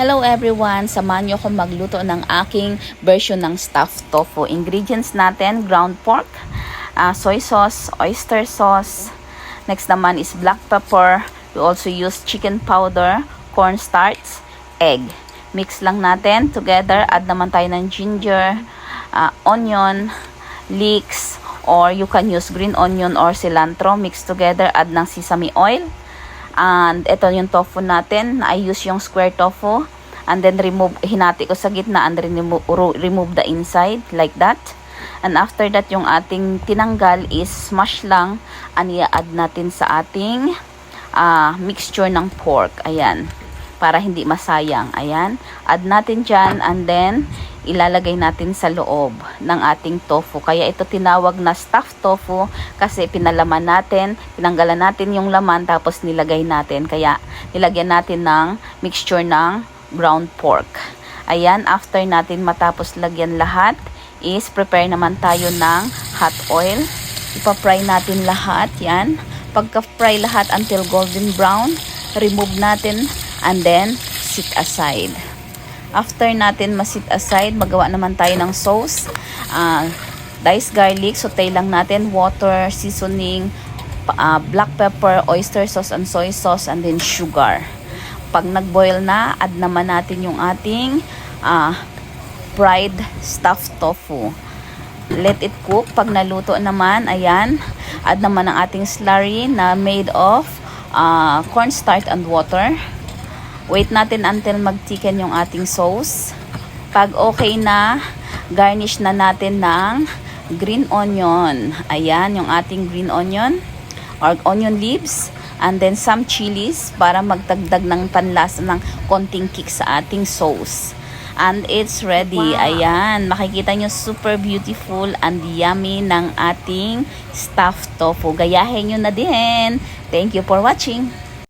Hello everyone! Samahan niyo ako magluto ng aking version ng stuffed tofu. Ingredients natin, ground pork, ah, soy sauce, oyster sauce. Next naman is black pepper. We also use chicken powder, cornstarch, egg. Mix lang natin together. Add naman tayo ng ginger, ah, onion, leeks, or you can use green onion or cilantro. Mix together. Add ng sesame oil. And ito yung tofu natin. I use yung square tofu. And then remove, hinati ko sa gitna and remove, remove the inside like that. And after that, yung ating tinanggal is smash lang. And i-add natin sa ating ah, mixture ng pork. Ayan. Para hindi masayang. Ayan. Add natin dyan and then ilalagay natin sa loob ng ating tofu. Kaya ito tinawag na stuffed tofu kasi pinalaman natin, tinanggalan natin yung laman tapos nilagay natin. Kaya nilagyan natin ng mixture ng ground pork. Ayan, after natin matapos lagyan lahat, is prepare naman tayo ng hot oil. Ipa-fry natin lahat, yan. Pagka-fry lahat until golden brown, remove natin and then sit aside. After natin masit aside, magawa naman tayo ng sauce. Ah, diced garlic, saute lang natin, water, seasoning, ah, black pepper, oyster sauce and soy sauce, and then sugar. Pag nag-boil na, add naman natin yung ating ah, fried stuffed tofu. Let it cook. Pag naluto naman, ayan, add naman ang ating slurry na made of ah, cornstarch and water. Wait natin until mag-thicken yung ating sauce. Pag okay na, garnish na natin ng green onion. Ayan, yung ating green onion or onion leaves. And then some chilies para magdagdag ng panlasa ng konting kick sa ating sauce. And it's ready. Ayan, makikita nyo super beautiful and yummy ng ating stuffed tofu. Gayahin nyo na din. Thank you for watching.